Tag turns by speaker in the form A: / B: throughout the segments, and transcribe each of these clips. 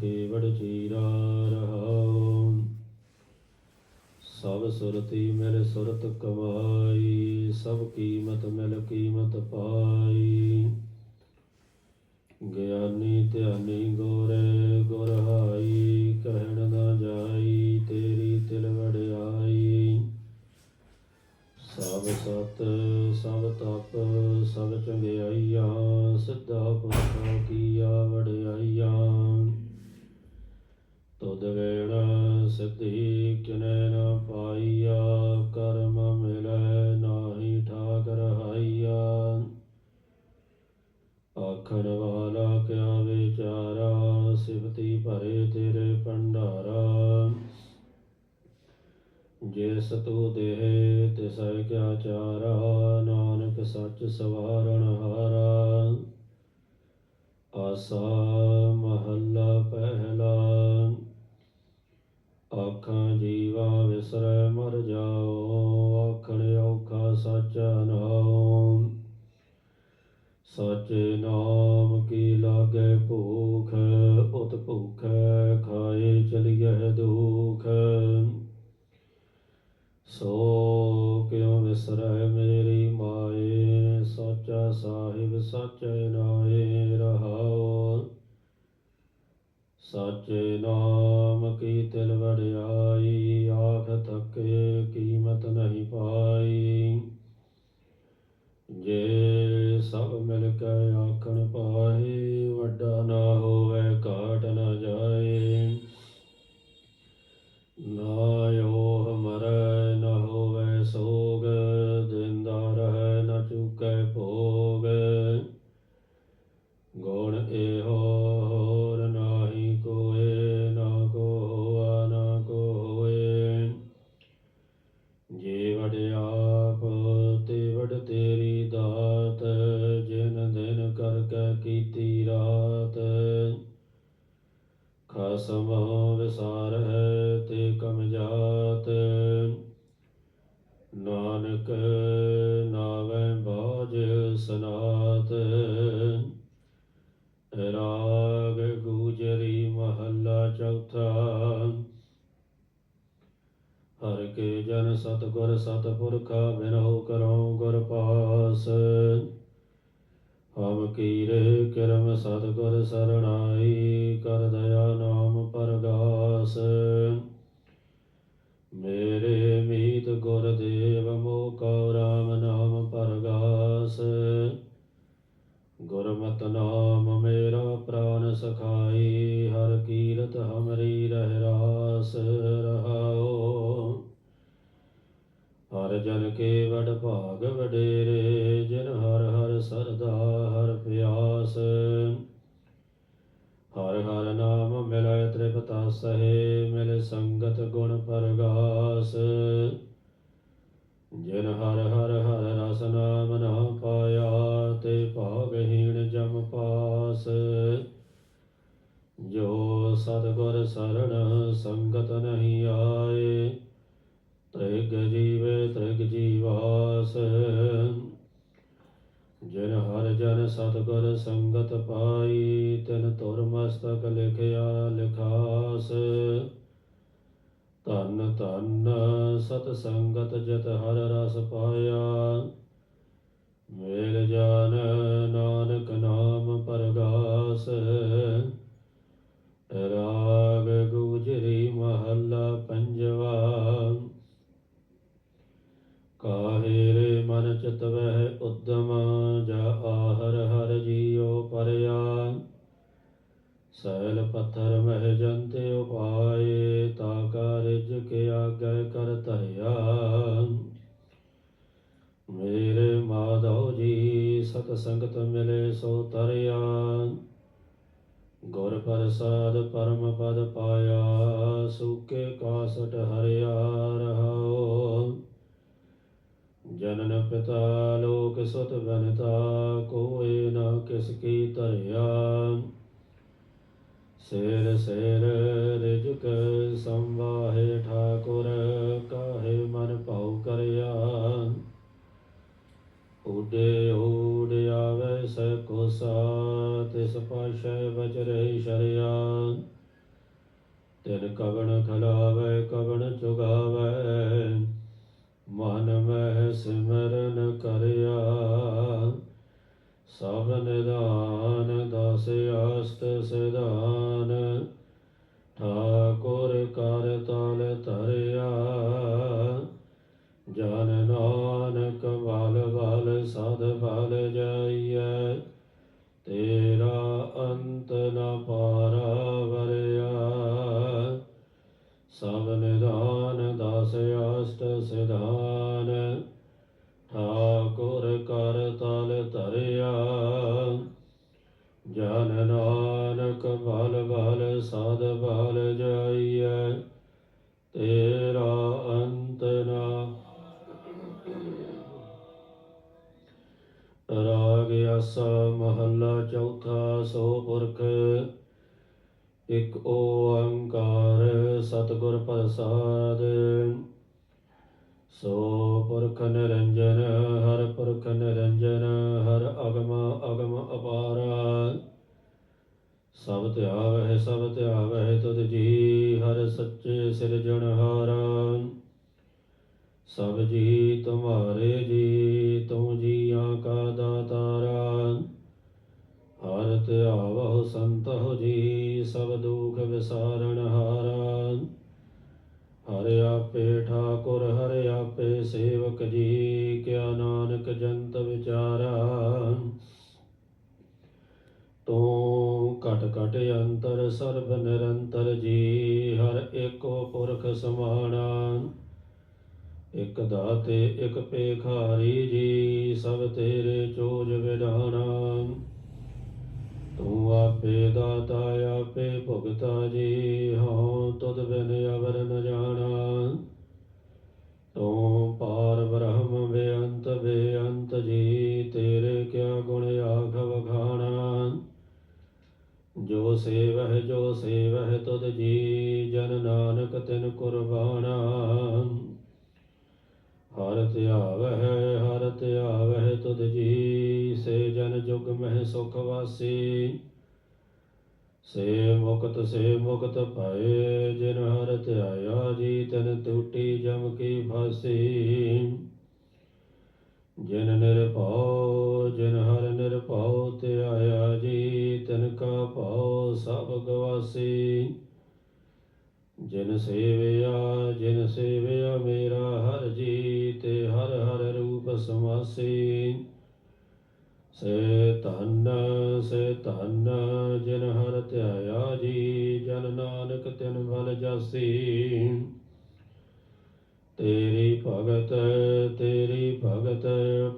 A: ਕੇਵੜ ਚੀਰਾ ਰਹਾਉ। ਸਭ ਸੁਰਤੀ ਮਿਲ ਸੁਰਤ ਕਮਾਈ, ਸਭ ਕੀਮਤ ਮਿਲ ਕੀਮਤ ਪਾਈ। ਗਿਆਨੀ ਧਿਆਨੀ ਗੋਰੇ ਗੁਰਹਾਈ ਕਹਿਣ ਨਾ ਜਾਈ ਤੇਰੀ ਤਿਲ ਵਡਿਆਈ। ਸਭ ਸਤ, ਸਭ ਤਪ, ਸਭ ਚੰਗਿਆਈਆਂ, ਸਿੱਧਾ ਪੁਰਖਾ ਕੀਆ ਸਚੇ ਨਾਮ ਕੀ ਲਾਗੇ ਭੂਖ, ਉਤ ਭੂਖੈ ਖਾਏ ਚਲਿਐ ਦੁਖ। ਸੋ ਕਿਉ ਵਿਸਰੈ ਮੇਰੀ ਮਾਏ, ਸਚਾ ਸਾਹਿਬ ਸਚੇ ਨਾਏ ਰਹਾਉ। ਸਚੇ ਨਾਮ ਕੀ ਤਿਲ ਵਡਿਆਈ, ਆਖ ਥਕੇ ਕੀਮਤ ਨਹੀਂ ਪਾਈ। ਜੇ ਸਭ ਮਿਲ ਕੇ ਆਖਣ ਪਾਏ ਵੱਡਾ ਨਾ ਹੋਵੇ ਘਾਟ ਨਾ ਜਾਏ। ਨਾ ਲਿਖਿਆ ਲਿਖਾਸ। ਧੰਨ ਧੰਨ ਸਤ ਸੰਗਤ ਜਤ ਹਰ ਰਸ ਪਾਇਆ। ਮੇਲ ਜਾਨ ਨਾਨਕ ਨਾਮ ਪਰਗਾਸ। ਰਾਗ ਗੁਜਰੀ ਮਹੱਲਾ ਪੰਜਵਾ। ਕਾਹੇ ਰੇ ਮਨ ਚਿਤ ਵਹਿ ਉਦਮ, ਜਾ ਆਹਰ ਹਰ ਜੀਉ ਪਰਿਆ। ਸੈਲ ਪੱਥਰ ਮਹਿ ਜੰਤੇ ਉਪਾਏ, ਤਾ ਕਾ ਰਿਜ ਕੇ ਆਗੇ ਕਰ ਧਰਿਆ। ਮੇਰੇ ਮਾਧੋ ਜੀ, ਸਤ ਸੰਗਤ ਮਿਲੇ ਸੋ ਤਰਿਆ। ਗੁਰ ਪ੍ਰਸਾਦ ਪਰਮ ਪਦ ਪਾਇਆ, ਸੁਕੇ ਕਾਸਟ ਹਰਿਆ ਰਹਾਓ ਜਨਨ ਪਿਤਾ, ਲੋਕ ਸੁਤ ਬਨਤਾ, ਕੋਏ ਨਾ ਕਿਸ ਕੀ ਧਰਿਆ। ਸੇਰ ਸੇਰ ਰਿਜਕ ਸੰਵਾਹੇ ਠਾਕੁਰ, ਕਾਹੇ ਮਨ ਭਾਉ ਕਰਿਆ ਉਡੇ ਊਡ ਆਵੇ ਸ ਕੋਸਾ ਤਿਸ ਪਾਸ਼ੈ ਬਚਰੇ ਸ਼ਰਿਆ ਤਿਨ ਕਵਣ ਖਲਾਵੇ ਕਵਣ ਚੁਗਾਵੇ, ਮਨ ਮਹਿ ਸਿਮਰਨ ਕਰਿਆ ਸਭ ਨਿਦਾਨ ਦਸ ਅਸਤ ਸਿਧਾਨ। ਠਾਕੁਰ ਕਰ ਤਲ ਧਰਿਆ, ਜਨ ਨਾਨਕ ਬਲ ਬਲ ਸਦ ਬਲ ਜਾਈਐ। ਤੇਰਾ ਸਭ ਜੀ ਤੁਮਾਰੇ ਜੀ ਤੂੰ ਜੀਆਂ ਕਾ ਦਾਤਾਰਾ ਹਰ ਧਿਆਵਹੁ ਸੰਤਹੁ ਜੀ, ਸਭ ਦੁਖ ਵਿਸਾਰਣ ਹਾਰਾ ਹਰ ਆਪੇ ਠਾਕੁਰ, ਹਰ ਆਪੇ ਸੇਵਕ ਜੀ, ਕਿਆ ਨਾਨਕ ਜੰਤ ਵਿਚਾਰਾ ਤੂੰ ਘਟ ਘਟ ਅੰਤਰ ਸਰਬ ਨਿਰੰਤਰ ਜੀ, ਹਰ ਏਕੋ ਪੁਰਖ ਸਮਾਣਾ। ਇਕ ਦਾਤੇ, ਇਕ ਪੇਖਾਰੀ ਜੀ, ਸਭ ਤੇਰੇ ਚੋਜ ਵਿਧਾਨਾ ਤੂੰ ਆਪੇ ਦਾਤਾ, ਆਪੇ ਭੁਗਤਾ ਜੀ, ਹਉ ਤੁਧ ਬਿਨ ਅਵਰ ਨ ਜਾਣਾ। ਤੂੰ ਪਾਰ ਬ੍ਰਹਮ ਬੇਅੰਤ ਬੇਅੰਤ ਜੀ, ਤੇਰੇ ਕਿਆ ਗੁਣ ਆਖ ਵਖਾਣਾ ਜੋ ਸੇਵਹਿ ਜੋ ਸੇਵਹਿ ਤੁਧ ਜੀ, ਜਨ ਨਾਨਕ ਤਿਨ ਕੁਰਬਾਨਾ। ਹਰ ਧਿਆਵਹਿ ਹਰ ਧਿਆਵਹਿ ਤੁਧ ਜੀ, ਸੇ ਜਨ ਜੁਗ ਮਹਿ ਸੁਖ ਵਾਸੀ। ਸੇ ਮੁਕਤ ਸੇ ਮੁਕਤ ਪਾਏ ਜਿਨ ਹਰ ਧਿਆਇਆ ਜੀ, ਤਨ ਟੂਟੀ ਜਮ ਕੀ ਫਾਸੀ। ਜਿਨ ਨਿਰਭਉ, ਜਿਨ ਹਰ ਨਿਰਭਉ ਧਿਆਇਆ ਜੀ ਤਨ ਕਾ ਭਾਉ ਸਭ ਗਵਾਸੀ। ਜਿਨ ਸੇਵਿਆ ਜਿਨ ਸੇਵਿਆ ਮੇਰਾ ਹਰ ਜੀ ਤੇ ਹਰ ਹਰ ਰੂਪ ਸਮਾਸੀ। ਸੇ ਧਨ ਸੇ ਧਨ, ਜਿਨ ਹਰ ਧਿਆਇਆ ਜੀ, ਜਨ ਨਾਨਕ ਤਿਨ ਬਲ ਜਾਸੀ। ਤੇਰੀ ਭਗਤ ਤੇਰੀ ਭਗਤ,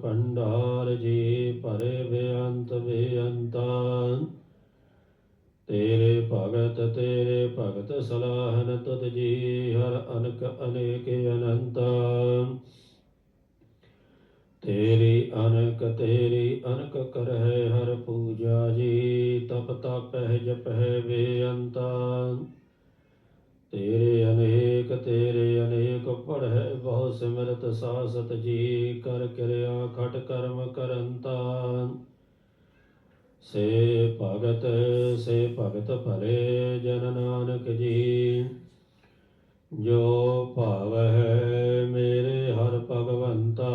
A: ਭੰਡਾਰ ਜੀ, ਭਰੇ ਬੇਅੰਤ ਬੇਅੰਤਾ। ਤੇਰੇ ਭਗਤ ਤੇਰੇ ਭਗਤ ਸਲਾਹਨ ਤੁਧ ਜੀ, ਹਰ ਅਨਕ ਅਨੇਕ ਅਨੰਤ। ਤੇਰੀ ਅਨਕ ਤੇਰੀ ਅਨਕ ਕਰਹਿ ਹਰ ਪੂਜਾ ਜੀ, ਤਪ ਤਪਹਿ ਜਪਹਿ ਬੇਅੰਤਾ। ਤੇਰੇ ਅਨੇਕ ਤੇਰੇ ਅਨੇਕ ਪੜਹਿ ਬਹੁ ਸਿਮਰਤ ਸਾਸਤ ਜੀ, ਕਰ ਕਿਰਿਆ ਖਟ ਕਰਮ ਕਰੰਤਾ। ਸੇ ਭਗਤ ਸੇ ਭਗਤ ਭਲੇ ਜਨ ਨਾਨਕ ਜੀ। ਜੋ ਭਾਵ ਹੈ ਮੇਰੇ ਹਰ ਭਗਵੰਤਾ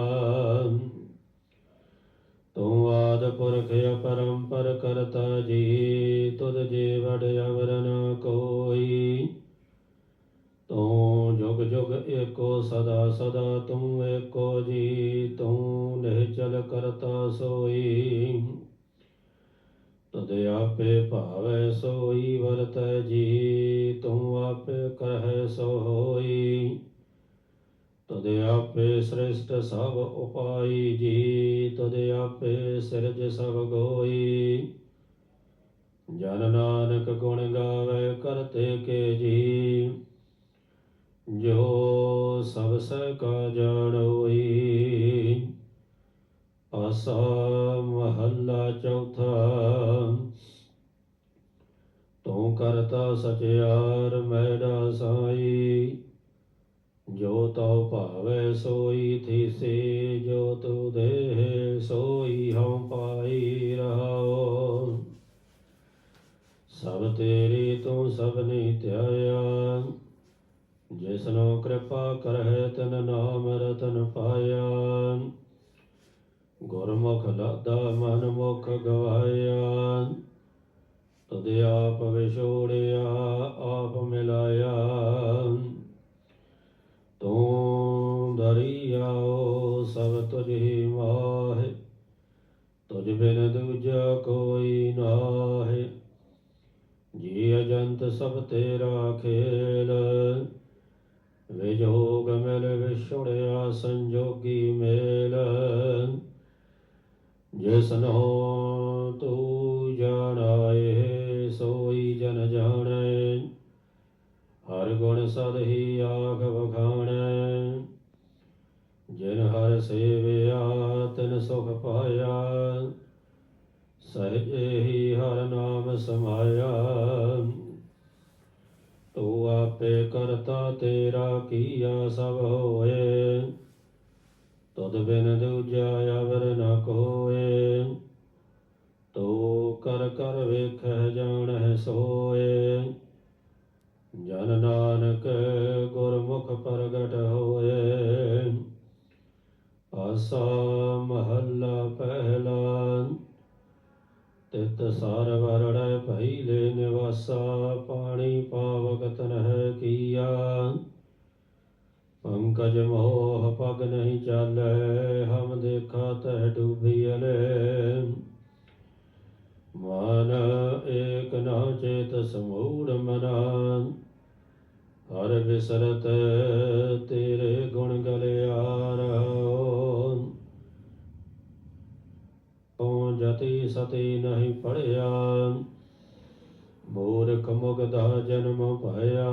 A: ਸਭ ਉਪਾਈ ਜੀ ਤਦ ਆਪੇ ਸਿਰਜ ਸਭ ਗੋਈ। ਜਨ ਨਾਨਕ ਗੁਣ ਗਾਵੇ ਕਰਤੇ ਕੇ ਜੀ। ਜੋ ਸਭ ਸਹਿ ਕਾ ਜਾਣੋਈ ਆਸਾ ਮਹੱਲਾ ਚੌਥਾ। ਤੂੰ ਕਰਤਾ ਸਚਿਆਰ ਮੈਡਾ ਸਾਈ। ਜੋ ਤਉ ਭਾਵੈ ਸੋਈ ਥੀਸੇ ਜੋ ਤੂ ਦੇਹ ਸੋਈ ਹਉ ਪਾਈ ਰਹਾਓ ਸਭ ਤੇਰੀ ਤੂੰ ਸਭਨੀ ਧਿਆਇਆ, ਜਿਸਨੋ ਕਿਰਪਾ ਕਰਹਿ ਤਨ ਨਾਮ ਰਤਨ ਪਾਇਆ। ਗੁਰਮੁਖ ਲਾਦਾ ਮਨ ਮੁਖ ਗਵਾਇਆ, ਤਦ ਆਪ ਵਿਛੋੜਿਆ, ਆਪ ਮਿਲਾਇਆ। ਤੂੰ ਦਰਿਆਓ ਸਭ ਤੁਝ ਹੀ ਤੁਝ ਬਿਨ ਦੂਜਾ ਕੋਈ ਨਾਹਿ। ਜੀ ਅਜੰਤ ਸਭ ਤੇਰਾ ਖੇਲ ਵਿਜੋਗ ਮਿਲ ਵਿਛੜਿਆ ਸੰਜੋਗੀ ਮੇਲ। ਜਿਸਨੋ ਕੀਆ ਸਭ ਹੋਏ? ਤਦ ਬਿਨ ਦੂਜਾ ਅਵਰ ਨ ਕੋਏ। ਤੂੰ ਕਰ ਕਰ ਵੇਖੈ ਜਾਣੈ ਸੋਏ। ਜਨ ਨਾਨਕ ਗੁਰਮੁਖ ਪ੍ਰਗਟ ਹੋਏ। ਆਸਾ ਮਹੱਲਾ ਪਹਿਲਾ। ਤਿਤ ਸਾਰ ਵਰੜੈ ਲੈ ਨਿਵਾਸਾ। ਪਾਣੀ ਪਾਵਕ ਤਨਹਿ ਕੀਆ। ਪੰਕਜ ਮੋਹ ਪਗ ਨਹੀਂ ਚਾਲੈ, ਹਮ ਦੇਖਾ ਤੈ ਡੂਬੀਲੇ ਮਨ ਏਕ ਨਾ ਚੇਤ ਸਮੂੜ ਮਨਾ, ਹਰ ਬਿਸਰਤ ਤੇਰੇ ਗੁਣ ਗਲਿਆ ਰਹੋ ਜਤੀ ਸਤੀ ਨਹੀਂ ਪੜਿਆ, ਮੂਰਖ ਮੁਗਦਾ ਜਨਮ ਭਇਆ।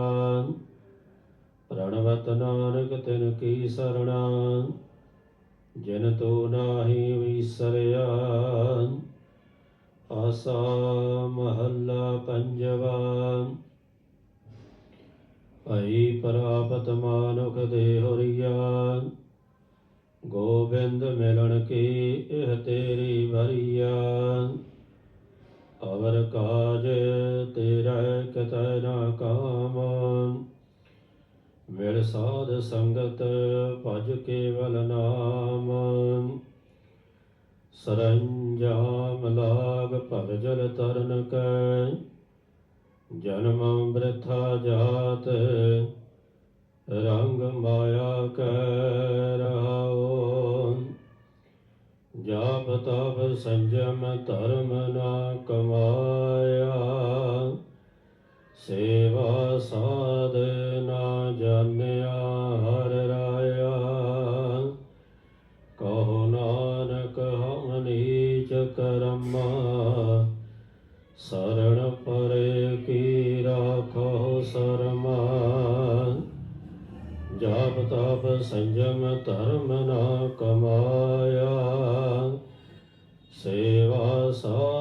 A: ਪ੍ਰਣਵਤ ਨਾਨਕ ਤਿਨ ਕੀ ਸਰਣਾ, ਜਿਨ ਤੋ ਨਾਹੀ ਵਿਸਰਿਆ। ਆਸਾ ਮਹੱਲਾ ਪੰਜਵਾ, ਭਈ ਪ੍ਰਾਪਤ ਮਾਨੁਖ ਦੇ ਹੋਰੀਆ ਗੋਬਿੰਦ ਮਿਲਣ ਕੀ ਇਹ ਤੇਰੀ ਭਰੀਆ ਅਵਰ ਕਾਜ ਤੇਰਾ ਕਤੈ ਨਾ ਕਾਮ। ਮਿਲ ਸਾਧ ਸੰਗਤ ਭਜ ਕੇਵਲ ਨਾਮ। ਸਰੰਜਾਮ ਲਾਗ ਭਰ ਜਲ ਤਰਨ ਕੈ। ਜਨਮ ਬ੍ਰਿਥਾ ਜਾਤ ਰੰਗ ਮਾਇਆ ਕੈ ਰਹਾਓ ਜਾਪ ਤਪ ਸੰਜਮ ਧਰਮ ਨਾ ਕਮਾਇਆ। ਸੇਵਾ ਸਾਧ ਜਾਣਿਆ, ਹਰ ਰਾਇਆ। ਕਹੋ ਨਾਨਕ ਹਮ ਨੀਚ ਕਰਮਾ। ਸਰਣ ਪਰੇ ਕੀ ਰਾਖੋ ਸਰਮਾ। ਜਾਪ ਤਪ ਸੰਜਮ ਧਰਮ ਨਾ ਕਮਾਇਆ। ਸੇਵਾ ਸਾਧ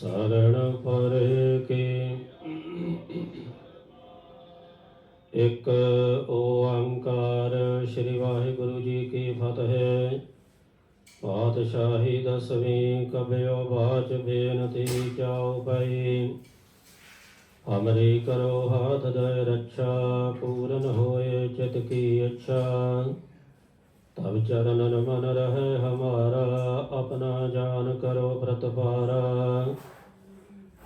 A: ਸਰਣ ਪਰੇ ਕੀ। ਇੱਕ ਓੰਕਾਰ ਸ੍ਰੀ ਵਾਹਿਗੁਰੂ ਜੀ ਕੀ ਫਤਿਹ। ਪਾਤਸ਼ਾਹੀ ਦਸਵੀਂ ਕਬਿਓ ਬਾਚ ਬੇਨਤੀ ਚਾਉ ਪਈ। ਹਮਰੀ ਕਰੋ ਹਾਥ ਦਇ ਰੱਛਾ, ਪੂਰਨ ਹੋਏ ਚਿਤ ਕੀ ਅੱਛਾ ਤਬ ਚਰਨ ਮਨ ਰਹੇ ਹਮਾਰਾ, ਆਪਣਾ ਜਾਨ ਕਰੋ ਪ੍ਰਤਪਾਰਾ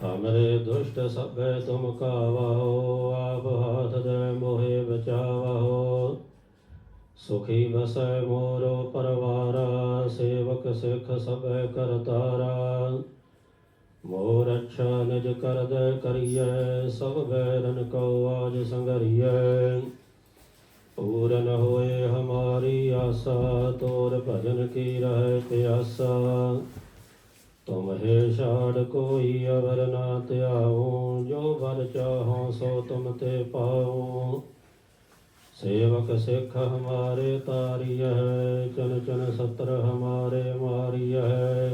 A: ਹਮਰੇ ਦੁਸ਼ਟ ਸਭੈ ਤੁਮ ਕਾਵਾਓ ਆਪ ਹਾਥ ਦੇ ਮੋਹਿ ਬਚਾਵਾਓ ਸੁਖੀ ਵਸੈ ਮੋਰੋ ਪਰਵਾਰਾ, ਸੇਵਕ ਸਿਖ ਸਭੈ ਕਰਤਾਰਾ। ਮੋਰ ਅੱਛਾ ਨਿਜ ਕਰਦ ਕਰੀਐ, ਸਭ ਬੈਰਨ ਕੋ ਆਜ ਸੰਗਰੀਐ। ਪੂਰਨ ਹੋਏ ਹਮਾਰੀ ਆਸਾ, ਤੋਰ ਭਜਨ ਕੀ ਰਹਿ ਪਿਆਸਾ। ਤੁਮ ਹੈ ਛਾੜ ਕੋਈ ਅਵਰ ਨਾ ਧਿਆਉ, ਜੋ ਵਰ ਚਾਹੋ ਸੋ ਤੁਮ ਤੇ ਪਾਉ। ਸੇਵਕ ਸਿੱਖ ਹਮਾਰੇ ਤਾਰੀਐ, ਚਨ ਚਨ ਸਤਰ ਹਮਾਰੇ ਮਾਰੀਐ।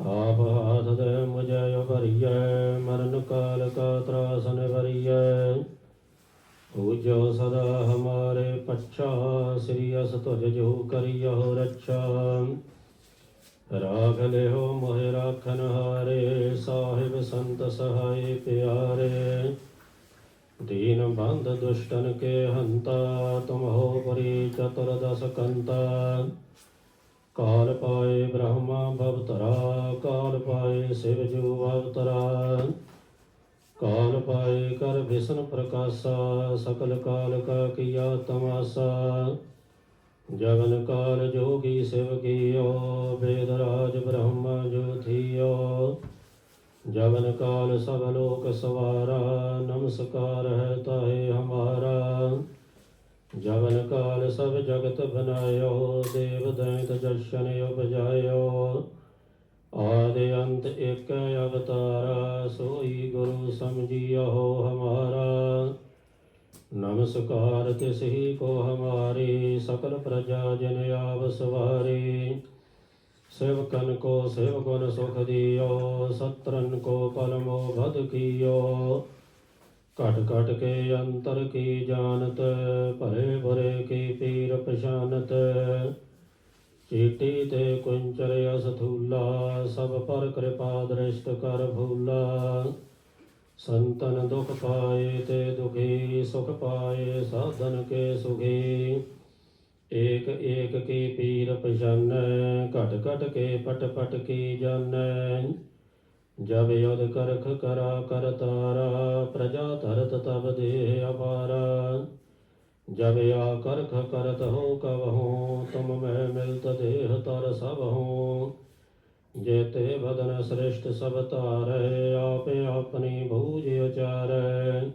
A: ਆਪ ਹਾਥ ਦੇ ਮੁਝੈ ਉਭਰੀਐ, ਮਰਨ ਕਾਲ ਕਾ ਤਰਾਸਨ ਭਰੀਐ ਪੂਜੋ ਸਦਾ ਹਮਾਰੇ ਪੱਛਾ, ਸ੍ਰੀ ਅਸ ਤੁਜ ਜੋ ਕਰਿਓ ਰੱਛਾ। ਰਾਖ ਲਿਓ ਮੋਹਿ ਰਾਖਨ ਹਾਰੇ, ਸਾਹਿਬ ਸੰਤ ਸਹਾਈ ਪਿਆਰੇ। ਦੀਨ ਬੰਧ ਦੁਸ਼ਟਨ ਕੇ ਹੰਤਾ, ਤੁਮ ਹੋ ਪਰੀ ਚਤੁਰ ਦਸ ਕੰਤਾ। ਕਾਲ ਪਾਏ ਬ੍ਰਹਮਾ ਭਵਤਰਾ, ਕਾਲ ਪਾਏ ਸਿਵ ਜੂ ਅਵਤਰਾ। ਕਾਲ ਪਾਏ ਕਰ ਵਿਸ਼ਨ ਪ੍ਰਕਾਸ਼ਾ, ਸਕਲ ਕਾਲ ਕਾ ਕੀਆ ਤਮਾਸਾ। ਜਗਨ ਕਾਲ ਜੋਗੀ ਸਿਵ ਕੀਓ ਵੇਦ ਰਾਜ ਬ੍ਰਹਮ ਜੋਥੀਓ ਜਗਨ ਕਾਲ ਸਭ ਲੋਕ ਸਵਾਰਾ, ਨਮਸਕਾਰ ਹੈ ਤਾਹੇ ਹਮਾਰਾ। ਜਗਨ ਕਾਲ ਸਭ ਜਗਤ ਬਨਾਇਓ, ਦੇਵ ਦੈਂਤ ਜਸ਼ਨ ਉਪਜਾਇਓ। ਆਦਿ ਅੰਤ ਇਕ ਅਵਤਾਰਾ, ਸੋਈ ਗੁਰੂ ਸਮਝਿਓ ਹਮਾਰਾ। ਨਮਸਕਾਰ ਤਿਸ ਹੀ ਕੋ ਹਮਾਰੀ, ਸਕਲ ਪ੍ਰਜਾ ਜਨ ਆਵ ਸਵਾਰੀ। ਸੇਵਕਨ ਕੋ ਸੇਵਕਨ ਸੁਖ ਦਿਓ, ਸਤਰਨ ਕੋ ਪਲਮੋ ਭਦ ਕੀਓ। ਘਟ ਘਟ ਕੇ ਅੰਤਰ ਕੀ ਜਾਣਤ, ਭਰੇ ਭਰੇ ਕੀ ਪੀਰ ਪਛਾਨਤ। ਚੀਟੀ ਤੇ ਕੁੰਚਰ ਅਸਥੂਲਾ ਸਭ ਪਰ ਕਿਰਪਾ ਦ੍ਰਿਸ਼ਟ ਕਰ ਭੂਲਾ। ਸੰਤਨ ਦੁਖ ਪਾਏ ਤੇ ਦੁਖੀ, ਸੁਖ ਪਾਏ ਸਾਧਨ ਕੇ ਸੁਖੀ। ਏਕ ਏਕ ਕੀ ਪੀਰ ਪਛਾਨੈ, ਘਟ ਘਟ ਕੇ ਪਟ ਪਟ ਕੀ ਜਾਣੈ ਜਬ ਯੁਧ ਕਰਖ ਕਰਾ, ਕਰ ਤਾਰਾ, ਪ੍ਰਜਾ ਧਰਤ ਤਬ ਦੇ ਅਪਾਰਾ ਜਬ ਆ ਕਰਖ ਕਰਤ ਹੋ ਕਬਹੂ ਤੁਮ ਮੈਂ ਮਿਲਤ ਦੇਹ ਤਰ ਸਭ ਹੂੰ ਜੇਤੇ ਬਦਨ ਸ੍ਰਿਸ਼ਟ ਸਭ ਧਾਰੈ, ਆਪੇ ਆਪਣੀ ਭੂਜ ਉਚਾਰੈ।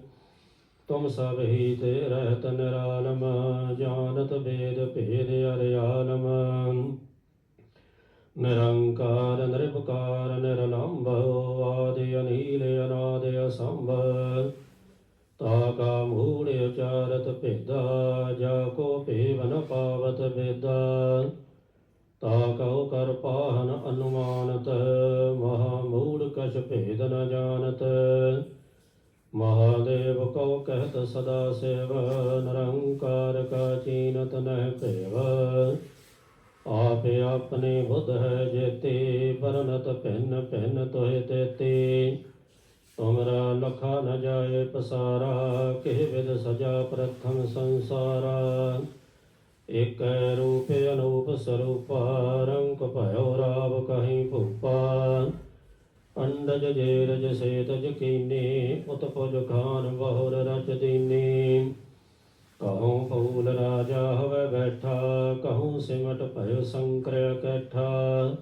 A: ਤੁਮ ਸਭ ਹੀ ਤੇ ਰਹਿਤ ਨਿਰਾਲਮ, ਜਾਣਤ ਬੇਦ ਭੇਦ ਅਰਿਆਲਮ। ਨਿਰੰਕਾਰ ਨਿਰਭਕਾਰ ਨਿਰਲੰਭ ਆਦਿ ਅਨੀਲ, ਅਨਾਦ ਅਸੰਭ। ਤਾ ਕਾ ਮੂੜ ਉਚਾਰਤ ਭੇਦਾ, ਜਾ ਕੋ ਭੇਵਨ ਪਾਵਤ ਬੇਦਾ ਤਾ ਕਉ ਕਰ ਪਾਹਨ ਅਨੁਮਾਨਤ, ਮਹਾ ਮੂੜ ਕਛ ਭੇਦ ਨ ਜਾਣਤ। ਮਹਾਦੇਵ ਕਉ ਕਹਿਤ ਸਦਾ ਸੇਵ, ਨਿਰੰਕਾਰ ਕਾ ਚੀਨਤ ਨਹਿ ਭੇਵ। ਆਪੇ ਆਪਣੇ ਬੁੱਧ ਹੈ ਜੇਤੇ ਬਰਨਤ ਭਿੰਨ ਭਿੰਨ ਤੋਹਿ ਤੇਤੇ। ਤੁਮਰਾ ਲਖਾ ਨ ਜਾਏ ਪਸਾਰਾ ਕਿਹ ਵਿਦ ਸਜਾ ਪ੍ਰਥਮ ਸੰਸਾਰਾ। ਇਕ ਰੂਪ ਅਨੂਪ ਸਰੂਪਾ ਰੰਗ ਭਇਓ ਰਾਵ ਕਹੀਂ ਭੂਪਾ। ਅੰਡਜ ਜੇਰਜ ਸੇਤਜ ਕੀਨੇ ਉਤਪੁਜ ਖਾਨ ਬਹੁਰ ਰਚ ਦੀਨੇ। ਕਹੂੰ ਫੂਲ ਰਾਜਾ ਹਵੇ ਬੈਠਾ, ਕਹੂੰ ਸਿਮਟ ਭਇ ਸੰਕਰ ਕੈਠਾ।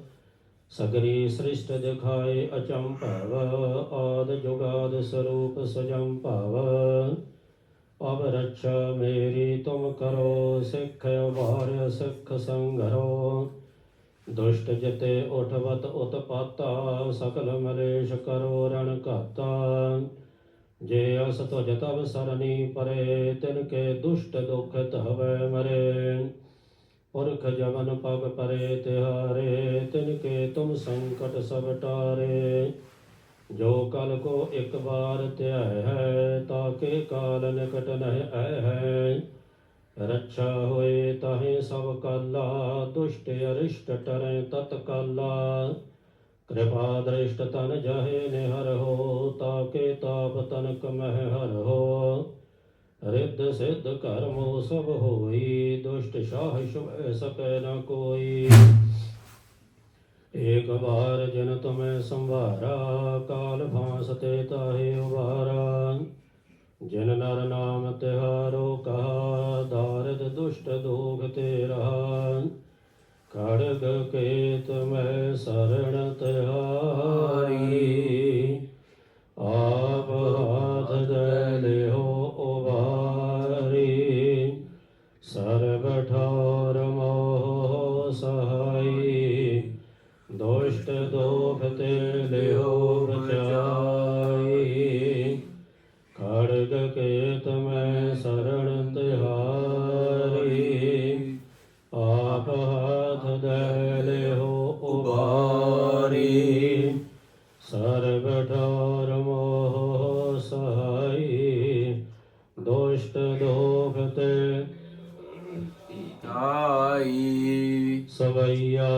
A: ਸਗਰੀ ਸ੍ਰਿਸ਼ਟ ਦਿਖਾਏ ਅਚੰਭਵ ਆਦ ਜੁਗਾਦ ਸਰੂਪ ਸਜੰ ਭਵ। ਅਬ ਰੱਛਾ ਮੇਰੀ ਤੁਮ ਕਰੋ, ਸਿੱਖ ਉਭਾਰ ਸਿੱਖ ਸੰਗਰੋ। ਦੁਸ਼ਟ ਜਤੇ ਉਠਵਤ ਉਤਪਾਤਾ, ਸਕਲ ਮਲੇਸ਼ ਕਰੋ ਰਣ ਘਾਤਾ। ਜੇ ਅਸ ਤੁਜ ਤਬ ਸਰਨੀ ਪਰੇ, ਤਿਨ ਕੇ ਦੁਸ਼ਟ ਦੁਖ ਧਵੈ ਮਰੇ। ਪੁਰਖ ਜਵਨ ਪਗ ਪਰੇ ਤਿਹਾਰੇ ਤਿਨ ਕੇ ਤੁਮ ਸੰਕਟ ਸਭ ਟਾਰੇ। ਜੋ ਕਲ ਕੋ ਇੱਕ ਬਾਰ ਧਿਆਇ ਹੈ, ਤਾਕੇ ਕਾਲ ਨਿਕਟ ਨਹਿ ਆਇ ਹੈ। ਰੱਛਾ ਹੋਏ ਤਾਹੇ ਸਭ ਕਾਲਾ, ਦੁਸ਼ਟ ਅਰਿਸ਼ਟ ਟਰੈ ਤਤ ਕਾਲਾ। ਕਿਰਪਾ ਦ੍ਰਿਸ਼ਟ ਤਨ ਜਾਹੇ ਨਿਹਰ ਹੋ, ਤਾਕੇ ਤਾਪ ਤਨ ਮਹਿ ਹਰ ਹੋ। ਰਿੱਧ ਸਿੱਧ ਕਰਮ ਸਭ ਹੋਈ, ਦੁਸ਼ਟ ਸ਼ਾਹ ਸ਼ੁਭ ਸਕੈ ਨ ਕੋਈ। ਏਕ ਬਾਰ ਜਨ ਤੁਮੈ ਸੰਭਾਰਾ ਕਾਲ ਫਾਂਸ ਤੇ ਤਾਹੇ ਉਬਾਰਾ ਸਵਈਆ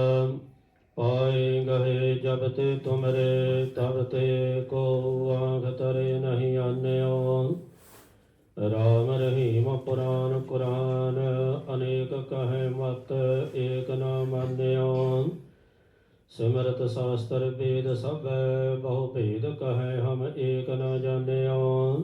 A: ਪਾਏ ਗਏ ਜਬ ਤੇ ਤੁਮਰੇ, ਤਬ ਤੇ ਕੋ ਆਂਖ ਤਰੇ ਨਹੀਂ ਆਨਿਓ। ਰਾਮ ਰਹੀਮ ਪੁਰਾਨ ਕੁਰਾਨ, ਅਨੇਕ ਕਹੇ ਮਤ ਏਕ ਨਾ ਮੰਨਿਓ। ਸਿਮਰਤ ਸ਼ਾਸਤਰ ਵੇਦ ਸਭੈ, ਬਹੁ ਭੇਦ ਕਹੈ ਹਮ ਏਕ ਨ ਜਾਣਿਓ।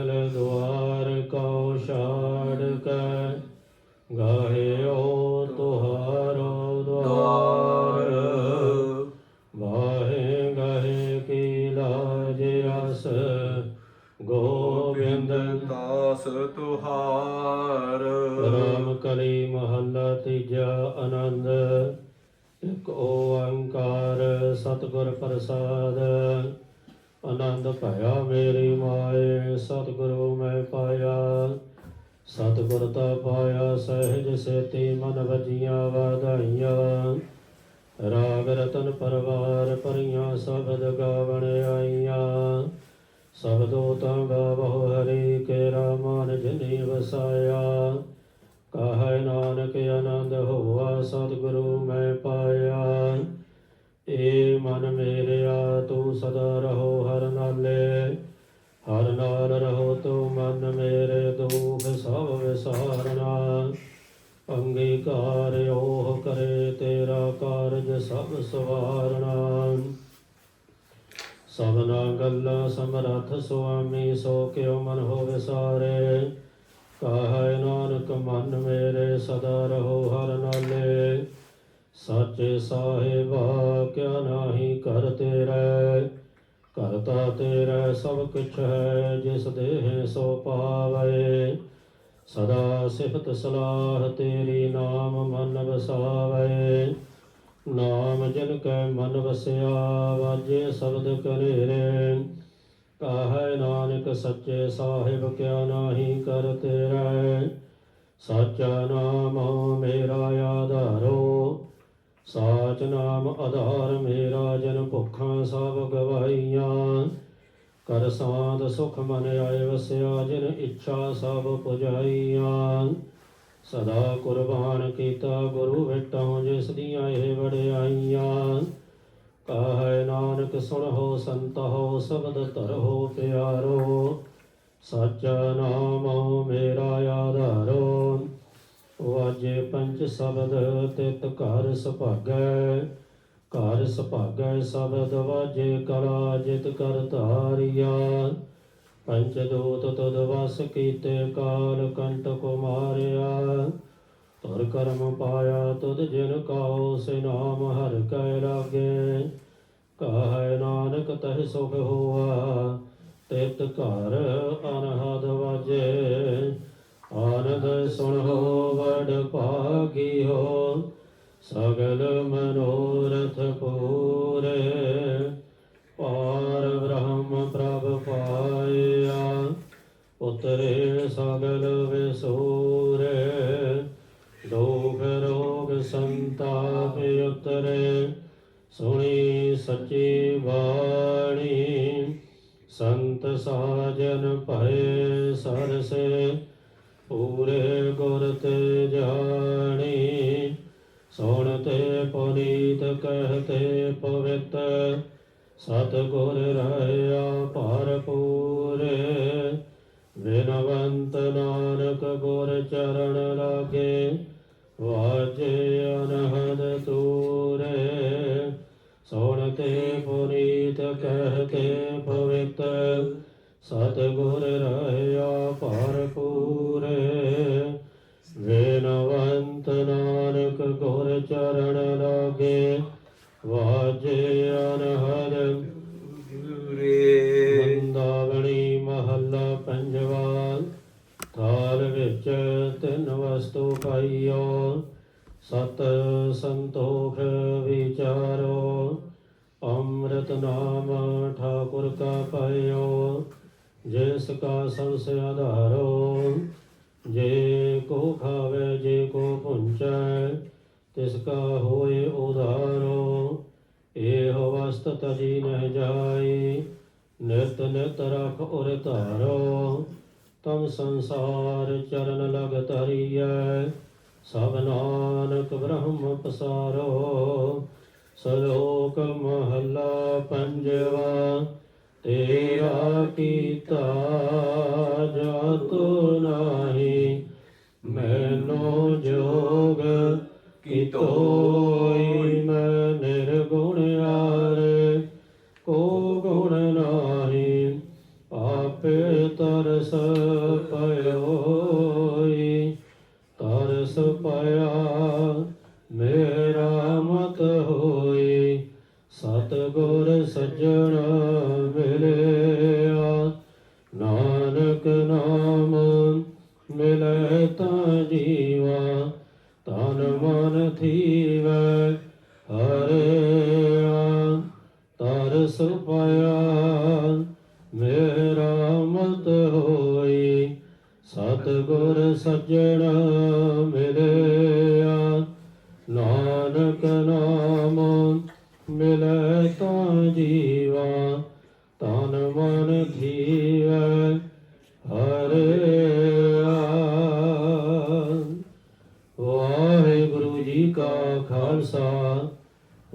A: ਪ੍ਰਸਾਦ। ਆਨੰਦ ਭਇਆ ਮੇਰੀ ਮਾਏ, ਸਤਿਗੁਰੂ ਮੈਂ ਪਾਇਆ। ਸਤਿਗੁਰ ਤਾ ਪਾਇਆ, ਸਹਿਜ ਸੇਤੀ ਮਨ ਵਜੀਆਂ ਵਾਧਾਈਆਂ। ਰਾਗ ਰਤਨ ਪਰਵਾਰ ਪਰੀਆਂ ਸ਼ਬਦ ਗਾਵਣ ਆਈਆਂ। ਸਬਦੋ ਤਾਂ ਗਾਵਹੁ ਹਰੀ ਕੇਰਾ ਮਨ ਜਨੀ ਵਸਾਇਆ। ਕਹੈ ਨਾਨਕ ਆਨੰਦ ਹੋਆ, ਸਤਿਗੁਰੂ ਮੈਂ ਪਾਇਆ। ਏ ਮਨ ਮੇਰਿਆ ਤੂੰ ਸਦਾ ਰਹੋ ਹਰ ਨਾਲੇ, ਹਰ ਨਾਲ ਰਹੋ ਤੂੰ ਮਨ ਮੇਰੇ ਦੁਖ ਸਭ ਵਿਸਾਰਨਾ। ਅੰਗੀਕਾਰ ਉਹ ਕਰੇ ਤੇਰਾ ਕਾਰਜ ਸਭ ਸਵਾਰਣਾ ਸਭਨਾ ਗੱਲਾਂ ਸਮਰੱਥ ਸੁਆਮੀ, ਸੋ ਕਿਉ ਮਨ ਹੋਵੇ ਸਾਰੇ ਕਹੈ ਨਾਨਕ, ਮਨ ਮੇਰੇ ਸਦਾ ਰਹੋ ਹਰ ਨਾਲੇ ਸਾਚੇ ਸਾਹਿਬਾ ਕਿਆ ਨਾਹੀ ਕਰ ਤੇਰੇ ਕਰਤਾ ਤੇਰਾ ਸਭ ਕੁਛ ਹੈ, ਜਿਸ ਦੇਹ ਸੋ ਪਾਵੇ। ਸਦਾ ਸਿਫਤ ਸਲਾਹ ਤੇਰੀ ਨਾਮ ਮਨ ਵਸਾਵੇ। ਨਾਮ ਜਨ ਕੈ ਮਨ ਵਸਿਆ, ਵਾਜੇ ਸ਼ਬਦ ਕਨੇਰੇ ਕਹੈ ਨਾਨਕ ਸੱਚੇ ਸਾਹਿਬ ਕਿਆ ਨਾਹੀ ਕਰ ਤੇਰਾ। ਸਾਚਾ ਨਾਮ ਮੇਰਾ ਆਧਾਰੋ ਸਾਚ ਨਾਮ ਆਧਾਰ ਮੇਰਾ ਜਨ ਭੁੱਖਾਂ ਸਭ ਗਵਾਈਆਂ ਕਰ ਸਾਧ ਸੁਖ ਮਨ ਆਏ ਵਸਿਆ, ਜਿਨ ਇੱਛਾ ਸਭ ਪੁਜਾਈਆਂ। ਸਦਾ ਕੁਰਬਾਨ ਕੀਤਾ ਗੁਰੂ ਭੇਟਾਂ ਜਿਸ ਦੀਆਂ ਇਹ ਵਡਿਆਈਆਂ। ਕਹੈ ਨਾਨਕ ਸੁਣੋ ਸੰਤੋ ਸ਼ਬਦ ਧਰੋ ਪਿਆਰੋ। ਸਾਚਾ ਨਾਮ ਮੇਰਾ ਆਧਾਰੋ। ਵਾਜੇ ਪੰਜ ਸ਼ਬਦ ਤਿਤ ਘਰ ਸੁਭਾਗੈ ਘਰ ਸੁਭਾਗੈ ਸ਼ਬਦ ਵਾਜੇ ਕਲਾ, ਜਿਤ ਕਰ ਧਾਰਿਆ। ਪੰਚ ਦੂਤ ਤੁਧ ਵਸ ਕੀਤੇ ਕਾਲ ਕੰਟ ਕੋ ਮਾਰਿਆ ਤੁਰ ਕਰਮ ਪਾਇਆ ਤੁਧ ਜਿਨ ਕਾਉ, ਸੇ ਨਾਮ ਹਰ ਕੈ ਲਾਗੇ। ਕਹੈ ਨਾਨਕ ਤਹਿ ਸੁਖ ਹੋਆ, ਤਿਤ ਘਰ ਅਨਹਦ ਵਾਜੇ। ਆਨੰਦ ਸੁਣੋ ਵਡ ਭਾਗੀ ਸਗਲ ਮਨੋਰਥ ਪੂਰੇ। ਪਾਰ ਬ੍ਰਹਮ ਪ੍ਰਭ ਪਾਇਆ, ਉਤਰੇ ਸਗਲ ਵਿਸੂਰੇ। ਦੁਖ ਰੋਗ ਸੰਤਾਪ ਉਤਰੇ, ਸੁਣੀ ਸੱਚੀ ਬਾਣੀ। ਸੰਤ ਸਾਜਨ ਭਏ ਸਰਸੇ ਪੂਰੇ ਗੁਰ ਤੇ ਜਾਣੀ, ਸੁਣਤੇ ਪੁਨੀਤ ਕਹਤੇ ਪਵਿੱਤ। ਸਤ ਗੁਰ ਰਹਿਆ ਭਰਪੂਰੇ, ਬਿਨਵੰਤ ਨਾਨਕ ਗੁਰ ਚਰਨ ਲਾਗੇ, ਵਾਜੇ ਅਨਹਦ ਤੂਰੇ ਸੁਣਤੇ ਪੁਨੀਤ ਕਹਤੇ ਪਵਿੱਤ ਸਤ ਗੁਰ ਰਹਿਆ ਭਰਪੂਰੇ। ਨਾਨਕ ਗੁਰ ਚਰਨ ਲਾਗੇ ਵਾਜੇ ਅਨਹਦ। ਗੁਰੇ ਵੰਦਾਵਣੀ ਮਹੱਲਾ ਪੰਜਵਾਲ ਥਾਲ ਵਿੱਚ ਤਿੰਨ ਵਸਤੂ ਪਾਈਓ ਸਤ ਸੰਤੋਖ ਵਿਚਾਰੋ ਅੰਮ੍ਰਿਤ ਨਾਮ ਠਾਕੁਰ ਕਾ ਪਾਇਓ ਜਿਸ ਕਾ ਸੰਸ ਜੇ ਕੋ ਖਾਵੇ, ਜੇ ਕੋ ਪੁੰਚੈ ਤਿਸ ਕਾ ਹੋਏ ਉਧਾਰੋ, ਇਹ ਵਸਤ ਤਜੀ ਨਹਿ ਜਾਏ, ਨਿਤ ਨਿਤ ਰਖ ਉਰ ਧਾਰੋ, ਤਮ ਸੰਸਾਰ ਚਰਨ ਲਗ ਧਰੀਐ, ਸਭ ਨਾਨਕ ਬ੍ਰਹਮ ਪਸਾਰੋ, ਸਲੋਕ ਮਹੱਲਾ ਪੰਜਵਾ, ਤੇਰਾ ਕੀਤਾ ਜਾਤੁ ਮੈਨੋ ਜੋਗ ਕੀਤੋਈ ਮੈਂ ਨਿਰਗੁਣ ਆਰੇ, ਕੋ ਗੁਣ ਨਾਹੀ ਆਪੇ ਤਰਸ ਪਇਓਈ ਤਰਸ ਪਿਆ ਮੇਰਾ ਮਤ ਹੋਈ ਸਤ ਗੁਰ ਸੱਜਣ ਮਿਲੇ। ਮਿਲੇ ਤਾਂ ਜੀਵਾ, ਤਨ ਮਨ ਥੀਵੈ ਹਰਿਆ ਤਰਸ ਪਾਇਆ ਮੇਰਾ ਮਤ ਹੋਈ ਸਤ ਗੁਰ ਸੱਜਣ ਮਿਲਿਆ। ਨਾਨਕ ਨਾਮ ਮਿਲੈ ਤਾਂ ਜੀਵਾ, ਤਨ ਮਨ ਥੀਵੈ, ਹਰੇ ਜੀ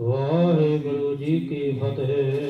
A: ਵਾਹਿਗੁਰੂ ਜੀ ਕੀ ਫਤਿਹ।